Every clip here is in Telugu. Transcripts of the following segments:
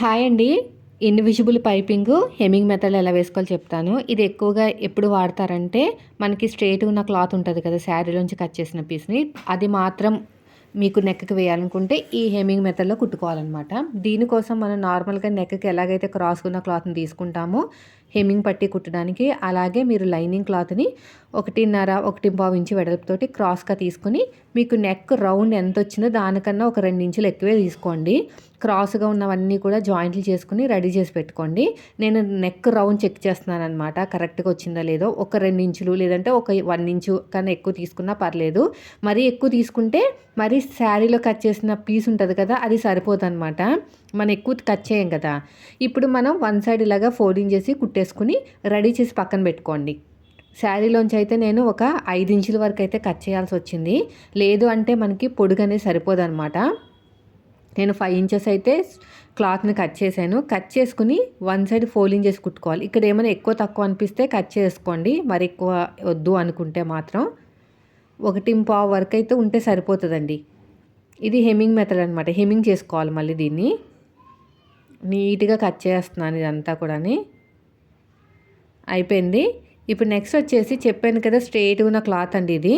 హాయ్ అండి. ఇన్విజిబుల్ పైపింగ్ హెమ్మింగ్ మెథడ్ ఎలా వేసుకోవాలో చెప్తాను. ఇది ఎక్కువగా ఎప్పుడు వాడతారంటే మనకి స్ట్రేట్ ఉన్న క్లాత్ ఉంటుంది కదా శారీలోంచి కట్ చేసిన పీస్ని. అది మాత్రం మీకు నెక్కకి వేయాలనుకుంటే ఈ హెమ్మింగ్ మెథడ్లో కుట్టుకోవాలన్నమాట. దీనికోసం మనం నార్మల్గా నెక్కకి ఎలాగైతే క్రాస్ ఉన్న క్లాత్ని తీసుకుంటామో హెమ్మింగ్ పట్టి కుట్టడానికి అలాగే మీరు లైనింగ్ క్లాత్ని ఒకటిన్నర ఒకటి పావు ఇంచు వెడల్పుతోటి క్రాస్గా తీసుకుని మీకు నెక్ రౌండ్ ఎంత వచ్చిందో దానికన్నా ఒక రెండు ఇంచులు ఎక్కువే తీసుకోండి. క్రాస్గా ఉన్నవన్నీ కూడా జాయింట్లు చేసుకుని రెడీ చేసి పెట్టుకోండి. నేను నెక్ రౌండ్ చెక్ చేస్తున్నాను అనమాట కరెక్ట్గా వచ్చిందో లేదో ఒక రెండు ఇంచులు లేదంటే ఒక వన్ ఇంచు కన్నా ఎక్కువ తీసుకున్నా పర్లేదు. మరీ ఎక్కువ తీసుకుంటే మరీ శారీలో కట్ చేసిన పీస్ ఉంటుంది కదా అది సరిపోదు అనమాట మనం ఎక్కువ కట్ చేయం కదా. ఇప్పుడు మనం వన్ సైడ్ ఇలాగా ఫోల్డింగ్ చేసి కుట్టేసుకుని రెడీ చేసి పక్కన పెట్టుకోండి. శారీలోంచి అయితే నేను ఒక ఐదు ఇంచుల వరకు అయితే కట్ చేయాల్సి వచ్చింది. లేదు అంటే మనకి పొడుగనే అనేది సరిపోదు అనమాట నేను ఫైవ్ ఇంచెస్ అయితే క్లాత్ని కట్ చేశాను. కట్ చేసుకుని వన్ సైడ్ ఫోల్డింగ్ చేసి కుట్టుకోవాలి. ఇక్కడ ఏమైనా ఎక్కువ తక్కువ అనిపిస్తే కట్ చేసుకోండి. మరి ఎక్కువ వద్దు అనుకుంటే మాత్రం. ఒకటి పావు వరకు అయితే ఉంటే సరిపోతుందండి. ఇది హెమ్మింగ్ మెథడ్ అనమాట హెమ్మింగ్ చేసుకోవాలి మళ్ళీ దీన్ని. నీట్గా కట్ చేస్తున్నాను ఇదంతా కూడా అయిపోయింది. ఇప్పుడు నెక్స్ట్ వచ్చేసి చెప్పాను కదా స్ట్రేట్గా ఉన్న క్లాత్ అండి ఇది.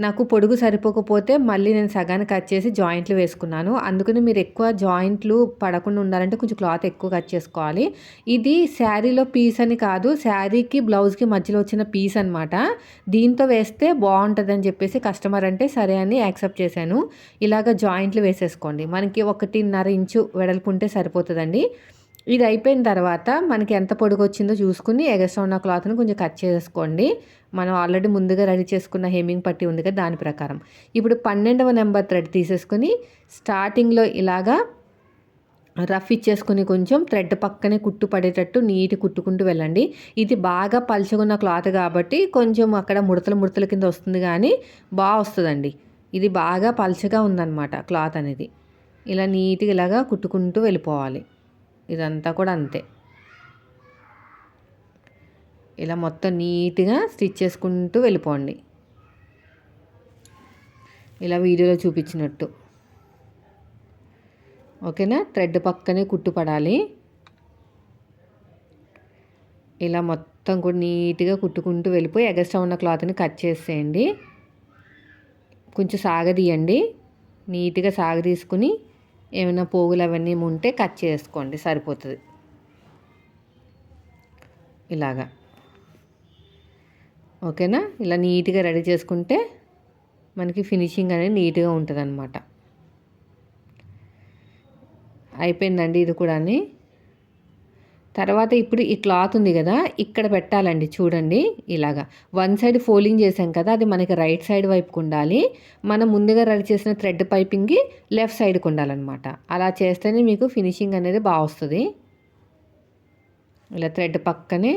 నాకు పొడుగు సరిపోకపోతే మళ్ళీ నేను సగానికి కట్ చేసి జాయింట్లు వేసుకున్నాను. అందుకని మీరు ఎక్కువ జాయింట్లు పడకుండా ఉండాలంటే కొంచెం క్లాత్ ఎక్కువ కట్ చేసుకోవాలి. ఇది శారీలో పీస్ అని కాదు శారీకి బ్లౌజ్కి మధ్యలో వచ్చిన పీస్ అనమాట దీంతో వేస్తే బాగుంటుందని చెప్పేసి కస్టమర్ అంటే సరే అని యాక్సెప్ట్ చేశాను. ఇలాగ జాయింట్లు వేసేసుకోండి. మనకి ఒకటిన్నర ఇంచు వెడల్పు ఉంటే సరిపోతుందండి. ఇది అయిపోయిన తర్వాత మనకి ఎంత పొడుగు వచ్చిందో చూసుకుని ఎగస్ట్రా ఉన్న క్లాత్ని కొంచెం కట్ చేసుకోండి. మనం ఆల్రెడీ ముందుగా రెడీ చేసుకున్న హెమ్మింగ్ పట్టి ఉంది కదా దాని ప్రకారం. ఇప్పుడు పన్నెండవ నెంబర్ థ్రెడ్ తీసేసుకుని స్టార్టింగ్లో ఇలాగా రఫ్ ఇచ్చేసుకుని కొంచెం థ్రెడ్ పక్కనే కుట్టు పడేటట్టు నీటి కుట్టుకుంటూ వెళ్ళండి. ఇది బాగా పలుచుకున్న క్లాత్ కాబట్టి కొంచెం అక్కడ ముడతలు ముడతల కింద వస్తుంది కానీ బాగా వస్తుందండి. ఇది బాగా పలుచగా ఉందన్నమాట క్లాత్ అనేది. ఇలా నీట్గా ఇలాగా కుట్టుకుంటూ వెళ్ళిపోవాలి. ఇదంతా కూడా అంతే. ఇలా మొత్తం నీట్గా స్టిచ్ చేసుకుంటూ వెళ్ళిపోండి. ఇలా వీడియోలో చూపించినట్టు. ఓకేనా? థ్రెడ్ పక్కనే కుట్టుపడాలి. ఇలా మొత్తం కూడా నీట్గా కుట్టుకుంటూ వెళ్ళిపోయి ఎగస్ట్రా ఉన్న క్లాత్ని కట్ చేసేయండి. కొంచెం సాగదీయండి. నీట్గా సాగదీసుకుని ఏమైనా పోగులు అవన్నీ ఉంటే కట్ చేసుకోండి సరిపోతుంది. ఇలాగా. ఓకేనా? ఇలా నీట్గా రెడీ చేసుకుంటే మనకి ఫినిషింగ్ అనేది నీట్గా ఉంటుంది అనమాట అయిపోయిందండి ఇది కూడా తర్వాత ఇప్పుడు ఈ క్లాత్ ఉంది కదా ఇక్కడ పెట్టాలండి చూడండి ఇలాగా. వన్ సైడ్ ఫోల్డింగ్ చేసాం కదా అది మనకి రైట్ సైడ్ వైపుకు ఉండాలి. మనం ముందుగా రెడీ చేసిన థ్రెడ్ పైపింగ్కి లెఫ్ట్ సైడ్కి ఉండాలన్నమాట. అలా చేస్తేనే మీకు ఫినిషింగ్ అనేది బాగా వస్తుంది. ఇలా థ్రెడ్ పక్కనే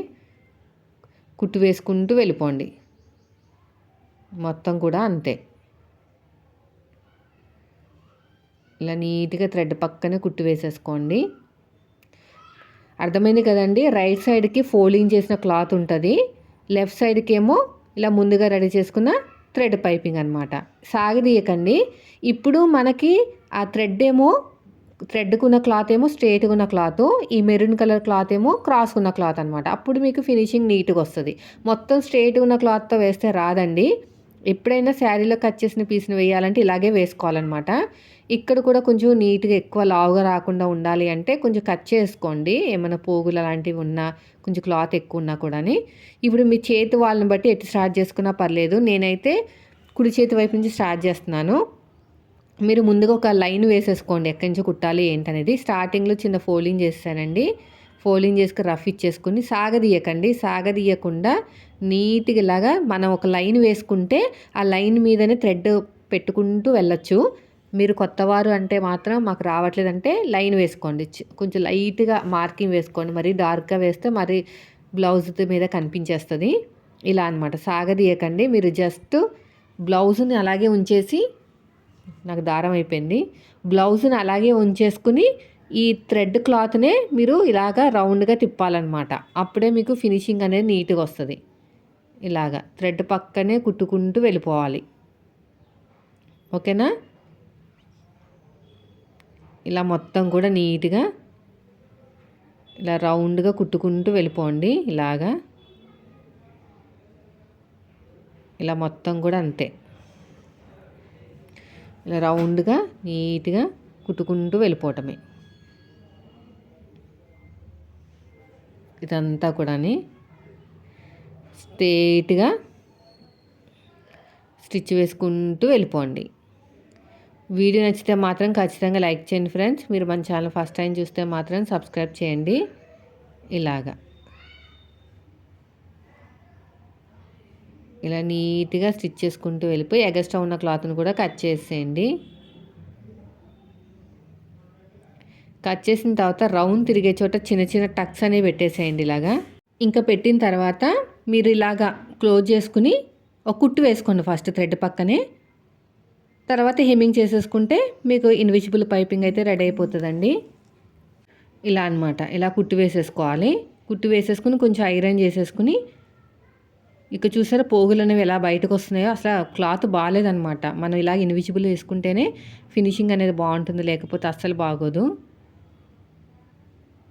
కుట్టు వేసుకుంటూ వెళ్ళిపోండి. మొత్తం కూడా అంతే. ఇలా నీట్గా థ్రెడ్ పక్కనే కుట్టు వేసేసుకోండి. అర్థమైంది కదండి? రైట్ సైడ్కి ఫోల్డింగ్ చేసిన క్లాత్ ఉంటుంది. లెఫ్ట్ సైడ్కి ఏమో ఇలా ముందుగా రెడీ చేసుకున్న థ్రెడ్ పైపింగ్ అనమాట సాగదీయకండి. ఇప్పుడు మనకి ఆ థ్రెడ్ ఏమో థ్రెడ్కున్న క్లాత్ ఏమో స్ట్రేట్గా ఉన్న క్లాత్ ఈ మెరూన్ కలర్ క్లాత్ ఏమో క్రాస్ ఉన్న క్లాత్ అనమాట అప్పుడు మీకు ఫినిషింగ్ నీట్గా వస్తుంది. మొత్తం స్ట్రేట్గా ఉన్న క్లాత్తో వేస్తే రాదండి. ఎప్పుడైనా శారీలో కట్ చేసిన పీస్ని వేయాలంటే ఇలాగే వేసుకోవాలన్నమాట. ఇక్కడ కూడా కొంచెం నీట్గా ఎక్కువ లావుగా రాకుండా ఉండాలి అంటే కొంచెం కట్ చేసుకోండి. ఏమైనా పోగులు అలాంటివి ఉన్నా కొంచెం క్లాత్ ఎక్కువ ఉన్నా కూడా ఇప్పుడు మీ చేతి వాళ్ళని బట్టి ఎటు స్టార్ట్ చేసుకున్నా పర్లేదు. నేనైతే కుడి చేతి వైపు నుంచి స్టార్ట్ చేస్తున్నాను. మీరు ముందుగా ఒక లైన్ వేసేసుకోండి. ఎక్కడి నుంచి కుట్టాలి ఏంటనేది. స్టార్టింగ్లో చిన్న ఫోల్డింగ్ చేస్తానండి ఫోల్డింగ్ చేసుకుని రఫ్ ఇచ్చేసుకుని సాగదీయకండి. సాగదీయకుండా నీట్గా ఇలాగా మనం ఒక లైన్ వేసుకుంటే ఆ లైన్ మీదనే థ్రెడ్ పెట్టుకుంటూ వెళ్ళొచ్చు. మీరు కొత్తవారు అంటే మాత్రం మాకు రావట్లేదంటే లైన్ వేసుకోండి. కొంచెం లైట్గా మార్కింగ్ వేసుకోండి. మరి డార్క్గా వేస్తే మరి బ్లౌజ్ మీద కనిపించేస్తుంది. ఇలా అనమాట సాగదీయకండి. మీరు జస్ట్ బ్లౌజ్ని అలాగే ఉంచేసి నాకు దారం అయిపోయింది. బ్లౌజ్ని అలాగే ఉంచేసుకుని ఈ థ్రెడ్ క్లాత్నే మీరు ఇలాగా రౌండ్గా తిప్పాలన్నమాట. అప్పుడే మీకు ఫినిషింగ్ అనేది నీట్గా వస్తుంది. ఇలాగా థ్రెడ్ పక్కనే కుట్టుకుంటూ వెళ్ళిపోవాలి. ఓకేనా? ఇలా మొత్తం కూడా నీట్గా ఇలా రౌండ్గా కుట్టుకుంటూ వెళ్ళిపోండి ఇలాగా. ఇలా మొత్తం కూడా అంతే. ఇలా రౌండ్గా నీట్గా కుట్టుకుంటూ వెళ్ళిపోవటమే. ఇదంతా కూడా స్ట్రేట్గా స్టిచ్ వేసుకుంటూ వెళ్ళిపోండి. వీడియో నచ్చితే మాత్రం ఖచ్చితంగా లైక్ చేయండి ఫ్రెండ్స్. మీరు మన ఛానల్ ఫస్ట్ టైం చూస్తే మాత్రం సబ్స్క్రైబ్ చేయండి. ఇలాగా. ఇలా నీట్గా స్టిచ్ చేసుకుంటూ వెళ్ళిపోయి ఎగస్ట్రా ఉన్న క్లాత్ని కూడా కట్ చేసేయండి. కట్ చేసిన తర్వాత రౌండ్ తిరిగే చోట చిన్న చిన్న టక్స్ అనేవి పెట్టేసేయండి ఇలాగా. ఇంకా పెట్టిన తర్వాత మీరు ఇలాగా క్లోజ్ చేసుకుని ఒక కుట్టు వేసుకోండి ఫస్ట్ థ్రెడ్ పక్కనే. తర్వాత హెమ్మింగ్ చేసేసుకుంటే మీకు ఇన్విజిబుల్ పైపింగ్ అయితే రెడీ అయిపోతుందండి. ఇలా అనమాట ఇలా కుట్టు వేసేసుకోవాలి. కుట్టు వేసేసుకుని కొంచెం ఐరన్ చేసేసుకుని ఇక చూసారా పోగులు అనేవి ఎలా బయటకు వస్తున్నాయో? అసలు క్లాత్ బాగాలేదనమాట మనం ఇలా ఇన్విజిబుల్ వేసుకుంటేనే ఫినిషింగ్ అనేది బాగుంటుంది లేకపోతే అస్సలు బాగోదు.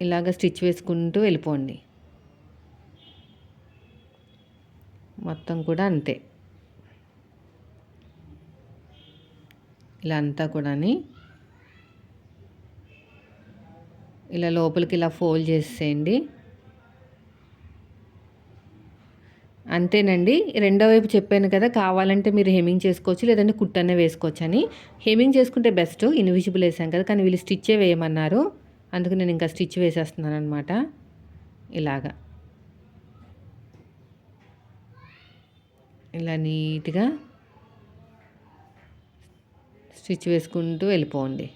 ఇలాగ స్టిచ్ వేసుకుంటూ వెళ్ళిపోండి. మొత్తం కూడా అంతే. ఇలా అంతా కూడా ఇలా లోపలికి ఇలా ఫోల్డ్ చేసేయండి. అంతేనండి రెండో వైపు చెప్పాను కదా కావాలంటే మీరు హెమింగ్ చేసుకోవచ్చు లేదంటే కుట్టనే వేసుకోవచ్చు అని హెమింగ్ చేసుకుంటే బెస్ట్ ఇన్విజిబుల్ వేసాం కదా కానీ వీళ్ళు స్టిచ్చే వేయమన్నారు. అందుకు నేను ఇంకా స్టిచ్ వేసేస్తున్నాను అనమాట ఇలాగా. ఇలా నీట్గా స్టిచ్ వేసుకుంటూ వెళ్ళిపోండి.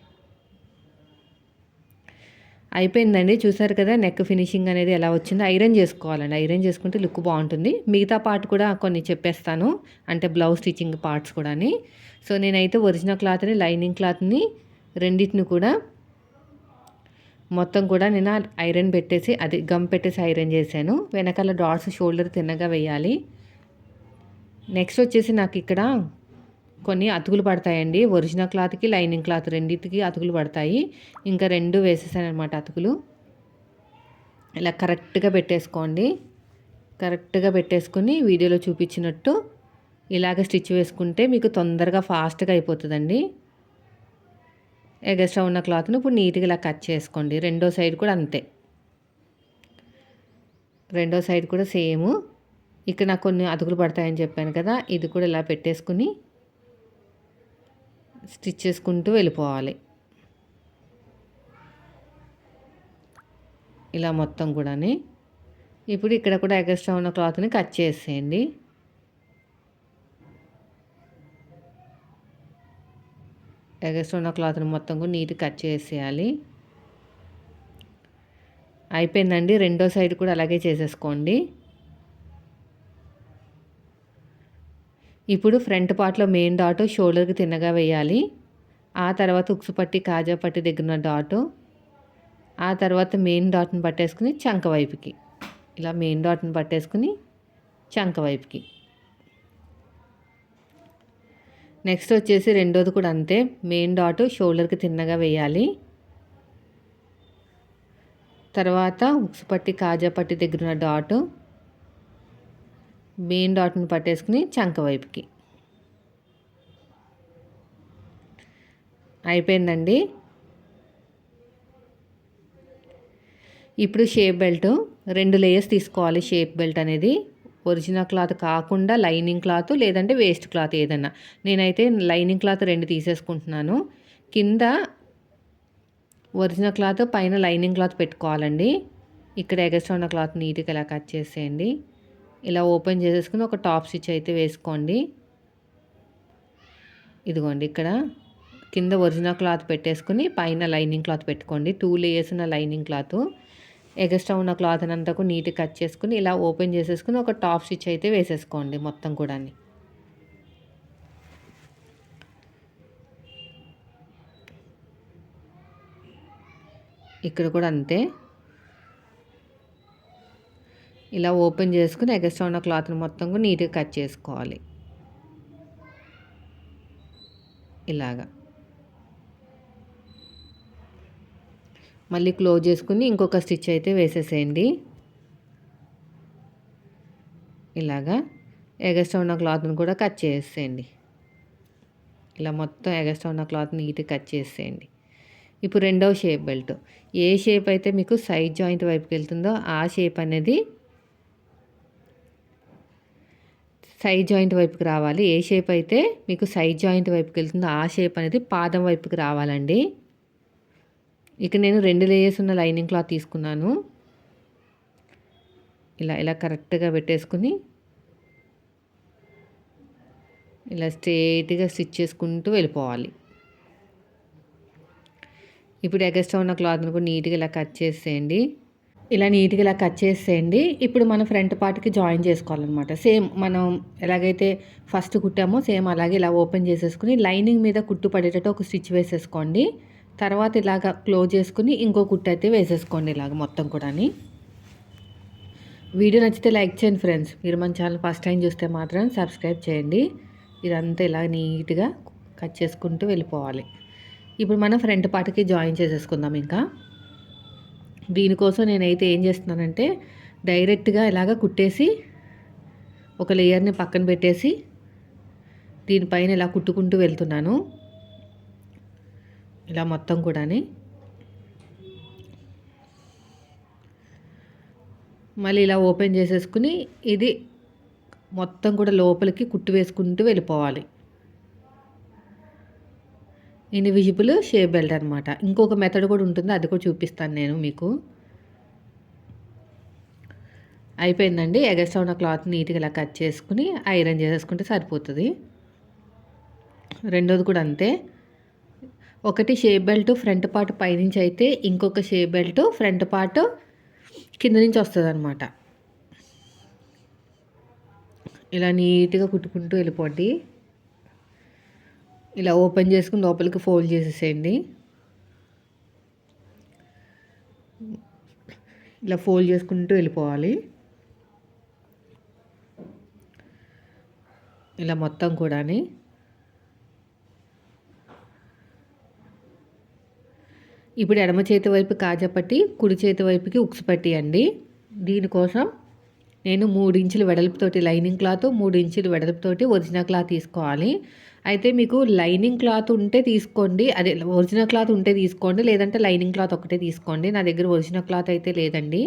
అయిపోయిందండి. చూసారు కదా నెక్ ఫినిషింగ్ అనేది ఎలా వచ్చిందో. ఐరన్ చేసుకోవాలండి. ఐరన్ చేసుకుంటే లుక్ బాగుంటుంది. మిగతా పార్ట్ కూడా కొన్ని చెప్పేస్తాను. అంటే బ్లౌజ్ స్టిచ్చింగ్ పార్ట్స్ కూడా సో నేనైతే ఒరిజినల్ క్లాత్ని లైనింగ్ క్లాత్ని రెండింటిని కూడా మొత్తం కూడా నేను ఐరన్ పెట్టేసి అది గమ్ పెట్టేసి ఐరన్ చేశాను. వెనకాల డాట్స్ షోల్డర్ తిన్నగా వేయాలి. నెక్స్ట్ వచ్చేసి నాకు ఇక్కడ కొన్ని అతుకులు పడతాయండి. ఒరిజినల్ క్లాత్కి లైనింగ్ క్లాత్ రెండింటికి అతుకులు పడతాయి. ఇంకా రెండు వేసేసాను అనమాట అతుకులు. ఇలా కరెక్ట్గా పెట్టేసుకోండి. కరెక్ట్గా పెట్టేసుకుని వీడియోలో చూపించినట్టు ఇలాగ స్టిచ్ వేసుకుంటే మీకు తొందరగా ఫాస్ట్గా అయిపోతుందండి. ఎగస్ట్రా ఉన్న క్లాత్ను ఇప్పుడు నీట్గా ఇలా కట్ చేసుకోండి. రెండో సైడ్ కూడా అంతే. రెండో సైడ్ కూడా సేమ్. ఇక్కడ నాకు కొన్ని అతుకులు పడతాయని చెప్పాను కదా ఇది కూడా ఇలా పెట్టేసుకుని స్టిచ్ చేసుకుంటూ వెళ్ళిపోవాలి. ఇలా మొత్తం కూడా ఇప్పుడు ఇక్కడ కూడా ఎగస్ట్రా ఉన్న క్లాత్ని కట్ చేసేయండి. ఎగస్ట్రా ఉన్న క్లాత్ని మొత్తం కూడా నీట్గా కట్ చేసేయాలి. అయిపోయిందండి. రెండో సైడ్ కూడా అలాగే చేసేసుకోండి. ఇప్పుడు ఫ్రంట్ పార్ట్లో మెయిన్ డాట్ షోల్డర్కి తిన్నగా వేయాలి. ఆ తర్వాత ఉక్సు పట్టి కాజా పట్టి దగ్గర డాటు. ఆ తర్వాత మెయిన్ డాట్ని పట్టేసుకుని చంక వైపుకి. ఇలా మెయిన్ డాట్ని పట్టేసుకుని చంక వైపుకి. నెక్స్ట్ వచ్చేసి రెండోది కూడా అంతే. మెయిన్ డాట్ షోల్డర్కి తిన్నగా వేయాలి. తర్వాత ఉక్సు పట్టి కాజా పట్టి దగ్గర ఉన్న డాటు మెయిన్ డాట్ని పట్టేసుకుని చంక వైపుకి. అయిపోయిందండి. ఇప్పుడు షేప్ బెల్ట్ రెండు లేయర్స్ తీసుకోవాలి షేప్ బెల్ట్ అనేది. ఒరిజినల్ క్లాత్ కాకుండా లైనింగ్ క్లాత్ లేదంటే వేస్ట్ క్లాత్ ఏదన్నా. నేనైతే లైనింగ్ క్లాత్ రెండు తీసేసుకుంటున్నాను. కింద ఒరిజినల్ క్లాత్ పైన లైనింగ్ క్లాత్ పెట్టుకోవాలండి. ఇక్కడ ఎగస్ట్రా ఉన్న క్లాత్ నీట్గా ఇలా కట్ చేసేయండి. ఇలా ఓపెన్ చేసేసుకుని ఒక టాప్ స్టిచ్ అయితే వేసుకోండి. ఇదిగోండి ఇక్కడ. కింద ఒరిజినల్ క్లాత్ పెట్టేసుకుని పైన లైనింగ్ క్లాత్ పెట్టుకోండి. టూ లేయర్స్ ఉన్న లైనింగ్ క్లాత్. ఎగస్ట్రా ఉన్న క్లాత్ అంతా నీట్గా కట్ చేసుకుని ఇలా ఓపెన్ చేసేసుకుని ఒక టాప్ స్టిచ్ అయితే వేసేసుకోండి మొత్తం కూడా ఇక్కడ కూడా అంతే. ఇలా ఓపెన్ చేసుకుని ఎగస్ట్రా ఉన్న క్లాత్ని మొత్తం కూడా నీట్గా కట్ చేసుకోవాలి. ఇలాగా. మళ్ళీ క్లోజ్ చేసుకుని ఇంకొక స్టిచ్ అయితే వేసేసేయండి. ఇలాగా ఎగస్ట్రా ఉన్న క్లాత్ని కూడా కట్ చేసేయండి. ఇలా మొత్తం ఎగస్ట్రా ఉన్న క్లాత్ నీట్గా కట్ చేసేయండి. ఇప్పుడు రెండవ షేప్ బెల్ట్. ఏ షేప్ అయితే మీకు సైడ్ జాయింట్ వైపుకి వెళ్తుందో ఆ షేప్ అనేది సైడ్ జాయింట్ వైపుకి రావాలి. ఏ షేప్ అయితే మీకు సైడ్ జాయింట్ వైపుకి వెళ్తుందో ఆ షేప్ అనేది పాదం వైపుకి రావాలండి. ఇక నేను రెండు లేయర్స్ ఉన్న లైనింగ్ క్లాత్ తీసుకున్నాను. ఇలా ఇలా కరెక్ట్గా పెట్టేసుకుని ఇలా స్ట్రేట్గా స్టిచ్ చేసుకుంటూ వెళ్ళిపోవాలి. ఇప్పుడు ఎగస్ట్రా ఉన్న క్లాత్ని కూడా నీట్గా ఇలా కట్ చేసేయండి. ఇలా నీట్గా ఇలా కట్ చేసేయండి. ఇప్పుడు మనం ఫ్రంట్ పార్ట్కి జాయిన్ చేసుకోవాలన్నమాట. సేమ్ మనం ఎలాగైతే ఫస్ట్ కుట్టామో సేమ్ అలాగే ఇలా ఓపెన్ చేసేసుకుని లైనింగ్ మీద కుట్టు పడేటట్టు ఒక స్టిచ్ వేసేసుకోండి. తర్వాత ఇలాగ క్లోజ్ చేసుకుని ఇంకో కుట్టు అయితే వేసేసుకోండి ఇలాగ మొత్తం కూడా వీడియో నచ్చితే లైక్ చేయండి ఫ్రెండ్స్. మీరు మన ఛానల్ ఫస్ట్ టైం చూస్తే మాత్రం సబ్స్క్రైబ్ చేయండి. ఇదంతా ఇలా నీట్గా కట్ చేసుకుంటూ వెళ్ళిపోవాలి. ఇప్పుడు మనం ఫ్రంట్ పార్ట్కి జాయిన్ చేసేసుకుందాం ఇంకా. దీనికోసం నేనైతే ఏం చేస్తున్నానంటే డైరెక్ట్గా ఇలాగ కుట్టేసి ఒక లేయర్ని పక్కన పెట్టేసి దీనిపైన ఇలా కుట్టుకుంటూ వెళ్తున్నాను. ఇలా మొత్తం కూడాని. మళ్ళీ ఇలా ఓపెన్ చేసేసుకుని ఇది మొత్తం కూడా లోపలికి కుట్టు వేసుకుంటూ వెళ్ళిపోవాలి. ఇన్విజిబుల్ షేప్ బెల్ట్ అనమాట ఇంకొక మెథడ్ కూడా ఉంటుంది అది కూడా చూపిస్తాను నేను మీకు. అయిపోయిందండి. ఎగస్ట్రా ఉన్న క్లాత్ నీట్గా ఇలా కట్ చేసుకుని ఐరన్ చేసేసుకుంటే సరిపోతుంది. రెండోది కూడా అంతే. ఒకటి షేప్ బెల్ట్ ఫ్రంట్ పార్ట్ పైనుంచి అయితే ఇంకొక షేప్ బెల్ట్ ఫ్రంట్ పార్ట్ కింద నుంచి వస్తుంది అనమాట ఇలా నీట్గా కుట్టుకుంటూ వెళ్ళిపోండి. ఇలా ఓపెన్ చేసుకుని లోపలికి ఫోల్డ్ చేసేసేయండి. ఇలా ఫోల్డ్ చేసుకుంటూ వెళ్ళిపోవాలి. ఇలా మొత్తం కూడాని ఇప్పుడు ఎడమ చేతి వైపు కాజపట్టి కుడి చేతి వైపుకి ఉక్స్ పట్టియండి దీనికోసం నేను మూడు ఇంచులు వెడల్పుతోటి లైనింగ్ క్లాత్ మూడు ఇంచులు వెడల్పుతోటి ఒరిజినల్ క్లాత్ తీసుకోవాలి. అయితే మీకు లైనింగ్ క్లాత్ ఉంటే తీసుకోండి అదే ఒరిజినల్ క్లాత్ ఉంటే తీసుకోండి లేదంటే లైనింగ్ క్లాత్ ఒకటే తీసుకోండి. నా దగ్గర ఒరిజినల్ క్లాత్ అయితే లేదండి.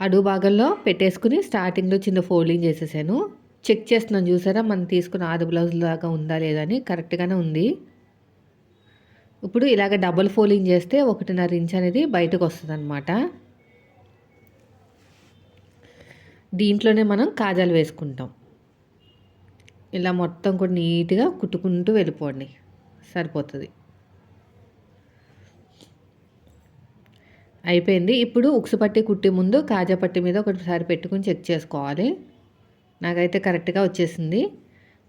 అడుగు భాగంలో పెట్టేసుకుని స్టార్టింగ్లో చిన్న ఫోల్డింగ్ చేసేసాను. చెక్ చేస్తున్నాను చూసారా? మనం తీసుకున్న ఆది బ్లౌజ్ లాగా ఉందా లేదా అని. కరెక్ట్గానే ఉంది. ఇప్పుడు ఇలాగ డబుల్ ఫోల్డింగ్ చేస్తే ఒకటిన్నర ఇంచ్ అనేది బయటకు వస్తుంది అనమాట దీంట్లోనే మనం కాజాలు వేసుకుంటాం. ఇలా మొత్తం కూడా నీట్గా కుట్టుకుంటూ వెళ్ళిపోండి. సరిపోతుంది. అయిపోయింది. ఇప్పుడు ఉక్సు పట్టి కుట్టే ముందు కాజా పట్టి మీద ఒకసారి పెట్టుకుని చెక్ చేసుకోవాలి. నాకైతే కరెక్ట్గా వచ్చేసింది.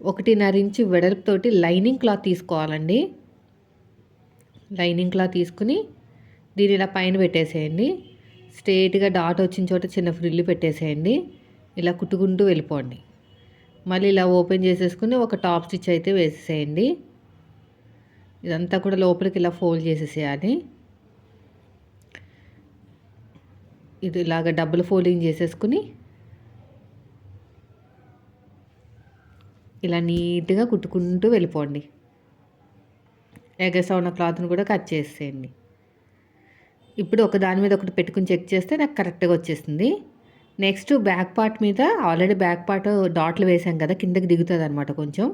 ఒకటిన్నర ఇంచు వెడల్పుతోటి లైనింగ్ క్లాత్ తీసుకోవాలండి. లైనింగ్ క్లాత్ తీసుకుని దీని ఇలా పైన పెట్టేసేయండి. స్ట్రేట్గా డాట్ వచ్చిన చోట చిన్న ఫ్రిల్లు పెట్టేసేయండి. ఇలా కుట్టుకుంటూ వెళ్ళిపోండి. మళ్ళీ ఇలా ఓపెన్ చేసేసుకుని ఒక టాప్ స్టిచ్ అయితే వేసేసేయండి. ఇదంతా కూడా లోపలికి ఇలా ఫోల్డ్ చేసేసేయాలి. ఇది ఇలాగ డబుల్ ఫోల్డింగ్ చేసేసుకుని ఇలా నీట్గా కుట్టుకుంటూ వెళ్ళిపోండి. ఎగసా ఉన్న క్లాత్ని కూడా కట్ చేసేయండి. ఇప్పుడు ఒక దాని మీద ఒకటి పెట్టుకుని చెక్ చేస్తే నాకు కరెక్ట్గా వచ్చేసింది. నెక్స్ట్ బ్యాక్ పార్ట్ మీద ఆల్రెడీ బ్యాక్ పార్ట్ డాట్లు వేసాం కదా కిందకి దిగుతుంది అనమాట కొంచెం.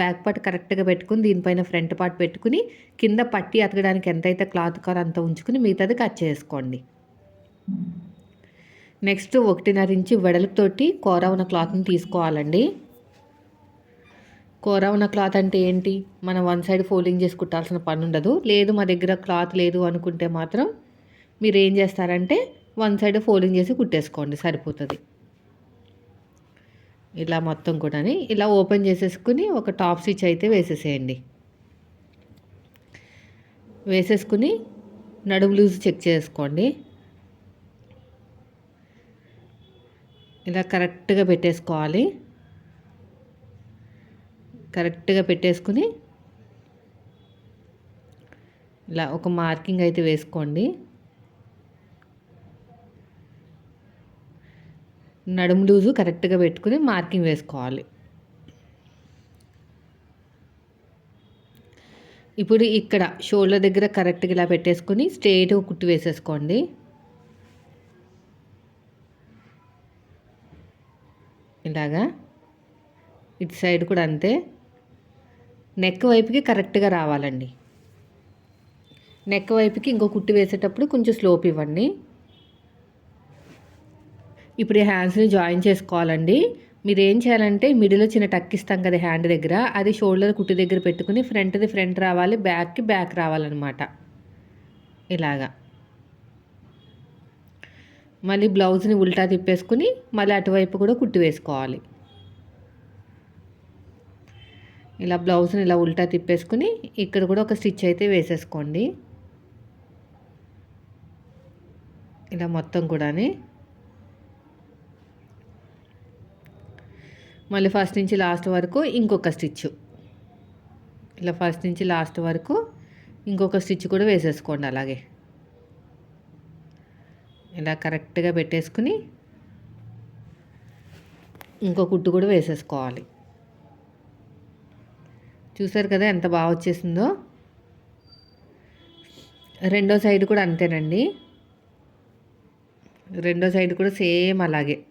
బ్యాక్ పార్ట్ కరెక్ట్గా పెట్టుకుని దీనిపైన ఫ్రంట్ పార్ట్ పెట్టుకుని కింద పట్టి అతకడానికి ఎంతైతే క్లాత్ కార్ అంత ఉంచుకుని మిగతాది కట్ చేసుకోండి. నెక్స్ట్ ఒకటిన్నర ఇంచి వెడల్పుతోటి కూర ఉన్న క్లాత్ని తీసుకోవాలండి. కూర ఉన్న క్లాత్ అంటే ఏంటి? మనం వన్ సైడ్ ఫోల్డింగ్ చేసి కుట్టాల్సిన పని ఉండదు. లేదు మా దగ్గర క్లాత్ లేదు అనుకుంటే మాత్రం మీరు ఏం చేస్తారంటే వన్ సైడ్ ఫోల్డింగ్ చేసి కుట్టేసుకోండి సరిపోతుంది. ఇలా మొత్తం కూడా ఇలా ఓపెన్ చేసేసుకుని ఒక టాప్ స్టిచ్ అయితే వేసేసేయండి. వేసేసుకుని నడుము లూజ్ చెక్ చేసుకోండి. ఇలా కరెక్ట్గా పెట్టేసుకోవాలి. కరెక్ట్గా పెట్టేసుకుని ఇలా ఒక మార్కింగ్ అయితే వేసుకోండి. నడుము లూజు కరెక్ట్గా పెట్టుకుని మార్కింగ్ వేసుకోవాలి. ఇప్పుడు ఇక్కడ షోల్డర్ దగ్గర కరెక్ట్గా ఇలా పెట్టేసుకొని స్ట్రైట్ కుట్టి వేసేసుకోండి. ఇలాగా. ఇటు సైడ్ కూడా అంతే. నెక్ వైపుకి కరెక్ట్గా రావాలండి. నెక్ వైపుకి ఇంకో కుట్టి వేసేటప్పుడు కొంచెం స్లోప్ ఇవ్వండి. ఇప్పుడు ఈ హ్యాండ్స్ని జాయిన్ చేసుకోవాలండి. మీరు ఏం చేయాలంటే మిడిల్లో చిన్న టక్ ఇస్తాం కదా హ్యాండ్ దగ్గర అది షోల్డర్ కుట్టి దగ్గర పెట్టుకుని ఫ్రంట్ది ఫ్రంట్ రావాలి బ్యాక్కి బ్యాక్ రావాలన్నమాట. ఇలాగా. మళ్ళీ బ్లౌజ్ని ఉల్టా తిప్పేసుకుని మళ్ళీ అటువైపు కూడా కుట్టి వేసుకోవాలి. ఇలా బ్లౌజ్ని ఇలా ఉల్టా తిప్పేసుకుని ఇక్కడ కూడా ఒక స్టిచ్ అయితే వేసేసుకోండి. ఇలా మొత్తం కూడాని. మళ్ళీ ఫస్ట్ నుంచి లాస్ట్ వరకు ఇంకొక స్టిచ్. ఇలా ఫస్ట్ నుంచి లాస్ట్ వరకు ఇంకొక స్టిచ్ కూడా వేసేసుకోండి అలాగే. ఇలా కరెక్ట్గా పెట్టేసుకుని ఇంకో కుట్టు కూడా వేసేసుకోవాలి. చూసారు కదా ఎంత బాగా వచ్చేసిందో? రెండో సైడ్ కూడా అంతేనండి. రెండో సైడ్ కూడా సేమ్ అలాగే.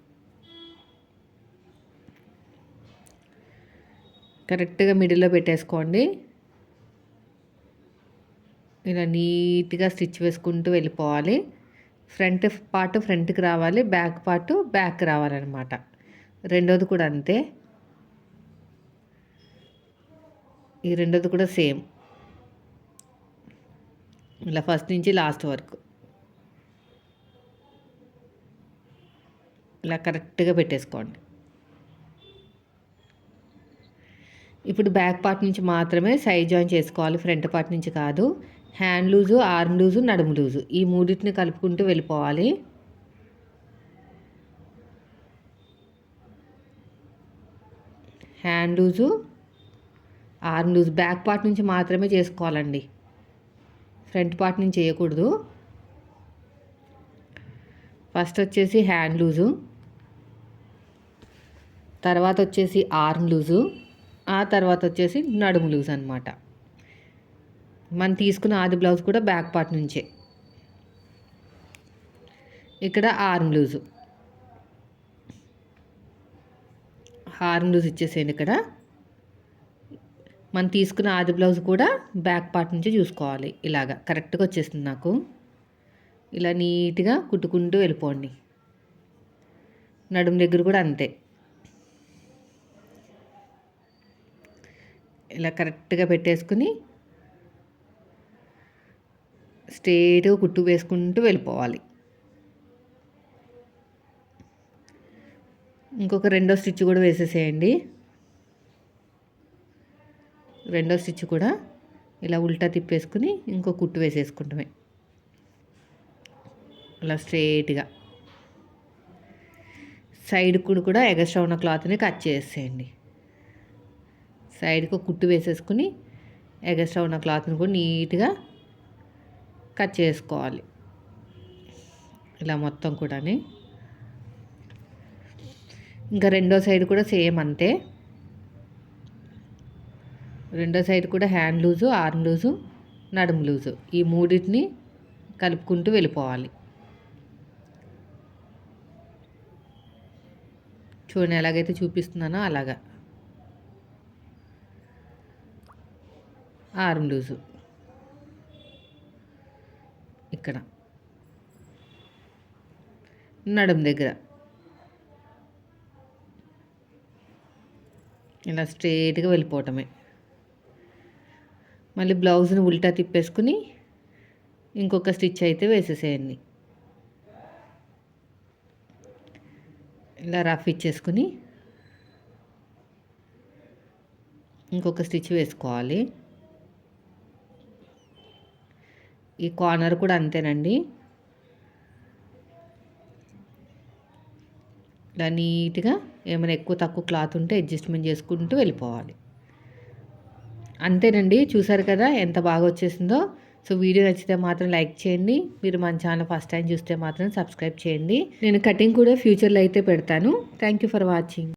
కరెక్ట్గా మిడిల్లో పెట్టేసుకోండి. ఇలా నీట్గా స్టిచ్ వేసుకుంటూ వెళ్ళిపోవాలి. ఫ్రంట్ పార్ట్ ఫ్రంట్కి రావాలి బ్యాక్ పార్ట్ బ్యాక్ రావాలన్నమాట. రెండోది కూడా అంతే. ఈ రెండోది కూడా సేమ్. ఇలా ఫస్ట్ నుంచి లాస్ట్ వరకు. ఇలా కరెక్ట్గా పెట్టేసుకోండి. ఇప్పుడు బ్యాక్ పార్ట్ నుంచి మాత్రమే సైడ్ జాయిన్ చేసుకోవాలి ఫ్రంట్ పార్ట్ నుంచి కాదు. హ్యాండ్ లూజు ఆర్మ్ లూజు నడుము లూజు. ఈ మూడింటిని కలుపుకుంటూ వెళ్ళిపోవాలి. Hand loose arm loose back part నుంచి మాత్రమే చేసుకోవాలండి. ఫ్రంట్ పార్ట్ నుంచి చేయకూడదు. ఫస్ట్ వచ్చేసి హ్యాండ్ లూజు. తర్వాత వచ్చేసి ఆర్మ్ లూజు. ఆ తర్వాత వచ్చేసి నడుము లూజ్ అనమాట మనం తీసుకున్న ఆది బ్లౌజ్ కూడా బ్యాక్ పార్ట్ నుంచే. ఇక్కడ ఆర్మ్ లూజు. ఆర్మ్ లూజ్ ఇచ్చేసేయండి ఇక్కడ. మనం తీసుకున్న ఆది బ్లౌజ్ కూడా బ్యాక్ పార్ట్ నుంచి చూసుకోవాలి. ఇలాగా కరెక్ట్గా వచ్చేస్తుంది నాకు. ఇలా నీట్గా కుట్టుకుంటూ వెళ్ళిపోండి. నడుము దగ్గర కూడా అంతే. ఇలా కరెక్ట్గా పెట్టేసుకుని స్ట్రేట్గా కుట్టు వేసుకుంటూ వెళ్ళిపోవాలి. ఇంకొక రెండో స్టిచ్ కూడా వేసేసేయండి. రెండో స్టిచ్ కూడా ఇలా ఉల్టా తిప్పేసుకుని ఇంకో కుట్టు వేసేసుకుంటామే. అలా స్ట్రేట్గా. సైడ్ కూడా కూడా ఎగస్ట్రా ఉన్న క్లాత్ని కట్ చేసేయండి. సైడ్కి కుట్టు వేసేసుకుని ఎగస్ట్రా ఉన్న క్లాత్ని కూడా నీట్గా కట్ చేసుకోవాలి. ఇలా మొత్తం కూడా ఇంకా రెండో సైడ్ కూడా సేమ్ అంతే. రెండో సైడ్ కూడా హ్యాండ్ లూజు ఆర్మ్ లూజు నడుము లూజు. ఈ మూడింటిని కలుపుకుంటూ వెళ్ళిపోవాలి. చూడండి ఎలాగైతే చూపిస్తున్నానో అలాగా. Arm loose. ఇక్కడ. నడుము దగ్గర. ఇలా స్ట్రేట్గా వెళ్ళిపోవటమే. మళ్ళీ బ్లౌజ్ని ఉల్టా తిప్పేసుకుని ఇంకొక స్టిచ్ అయితే వేసేసేయండి. ఇలా రఫ్ ఇచ్చేసుకుని ఇంకొక స్టిచ్ వేసుకోవాలి. ఈ కార్నర్ కూడా అంతేనండి. ఇలా నీట్గా ఏమైనా ఎక్కువ తక్కువ క్లాత్ ఉంటే అడ్జస్ట్మెంట్ చేసుకుంటూ వెళ్ళిపోవాలి. అంతేనండి. చూసారు కదా ఎంత బాగా వచ్చేసిందో. సో వీడియో నచ్చితే మాత్రం లైక్ చేయండి. మీరు మన ఛానల్ ఫస్ట్ టైం చూస్తే మాత్రం సబ్స్క్రైబ్ చేయండి. నేను కటింగ్ కూడా ఫ్యూచర్లో అయితే పెడతాను. Thank you for watching.